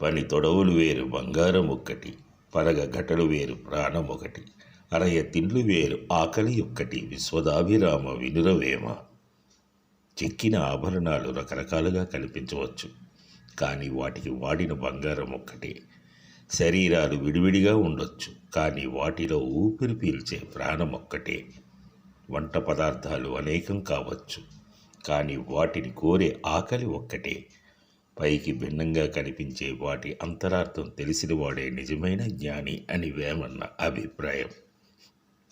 పని తొడవులు వేరు బంగారం ఒక్కటి పరగ ఘటలు వేరు ప్రాణం ఒకటి అరయ తిండ్లు వేరు ఆకలి ఒక్కటి విశ్వదాభిరామ వినురవేమ. చెక్కిన ఆభరణాలు రకరకాలుగా కనిపించవచ్చు కానీ వాటికి వాడిన బంగారం ఒక్కటే శరీరాలు విడివిడిగా ఉండొచ్చు కానీ వాటిలో ఊపిరి పీల్చే ప్రాణం ఒక్కటే వంట పదార్థాలు అనేకం కావచ్చు కానీ వాటిని కోరే ఆకలి ఒక్కటే. పైకి భిన్నంగా కనిపించే వాటి అంతరార్థం తెలిసిన వాడే నిజమైన జ్ఞాని అని వేమన్న అభిప్రాయం.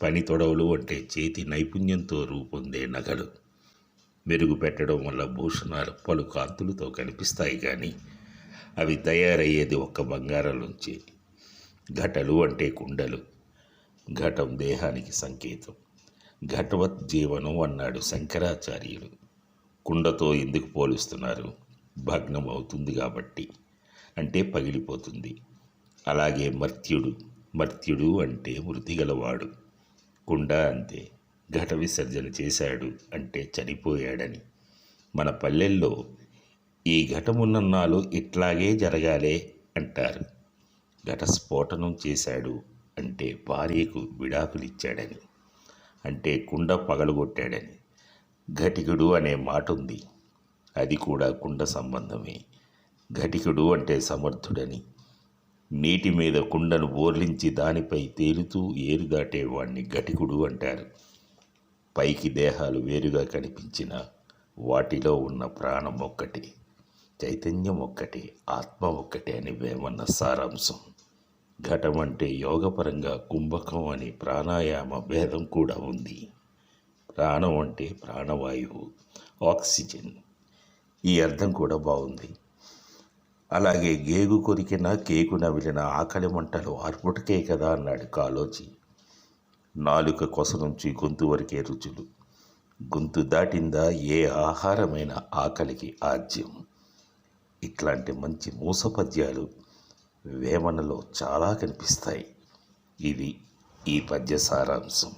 పని తొడవలు అంటే చేతి నైపుణ్యంతో రూపొందే నగలు. మెరుగు పెట్టడం వల్ల భూషణాలు పలు కాంతులతో కనిపిస్తాయి కానీ అవి తయారయ్యేది ఒక్క బంగారం నుంచి ఘటలు అంటే కుండలు. ఘటం దేహానికి సంకేతం. ఘటవత్ జీవనం అన్నాడు శంకరాచార్యులు. కుండతో ఎందుకు పోలుస్తున్నారు? భగ్నం అవుతుంది కాబట్టి. అంటే పగిలిపోతుంది. అలాగే మర్త్యుడు మర్త్యుడు అంటే మృతి గలవాడు. కుండ అంతే. ఘట విసర్జన చేశాడు అంటే చనిపోయాడని. మన పల్లెల్లో ఈ ఘటమున్నన్నాళ్ళు ఇట్లాగే జరగాలే అంటారు. ఘట స్ఫోటనం చేశాడు అంటే భార్యకు విడాకులిచ్చాడని. అంటే కుండ పగలగొట్టాడని. ఘటికుడు అనే మాట ఉంది అది కూడా కుండ సంబంధమే. ఘటికుడు అంటే సమర్థుడని. నీటి మీద కుండను బోర్లించి దానిపై తేలుతూ ఏరు దాటేవాణ్ణి ఘటికుడు అంటారు. పైకి దేహాలు వేరుగా కనిపించిన వాటిలో ఉన్న ప్రాణం ఒక్కటే చైతన్యం ఒక్కటే ఆత్మ ఒక్కటే అని వేమన్న సారాంశం. ఘటం అంటే యోగపరంగా కుంభకం అని ప్రాణాయామ భేదం కూడా ఉంది. ప్రాణం అంటే ప్రాణవాయువు ఆక్సిజన్. ఈ అర్థం కూడా బాగుంది. అలాగే గేగు కొరికిన కేకు నవిలిన ఆకలి మంటలు ఆర్పుటకే కదా అన్నాడు కాలోచి నాలుక కొస నుంచి గొంతు వరకే రుచులు. గొంతు దాటిందా ఏ ఆహారమైన ఆకలికి ఆజ్యం? ఇట్లాంటి మంచి మూస పద్యాలు వేమనలో చాలా కనిపిస్తాయి. ఇది ఈ పద్య సారాంశం.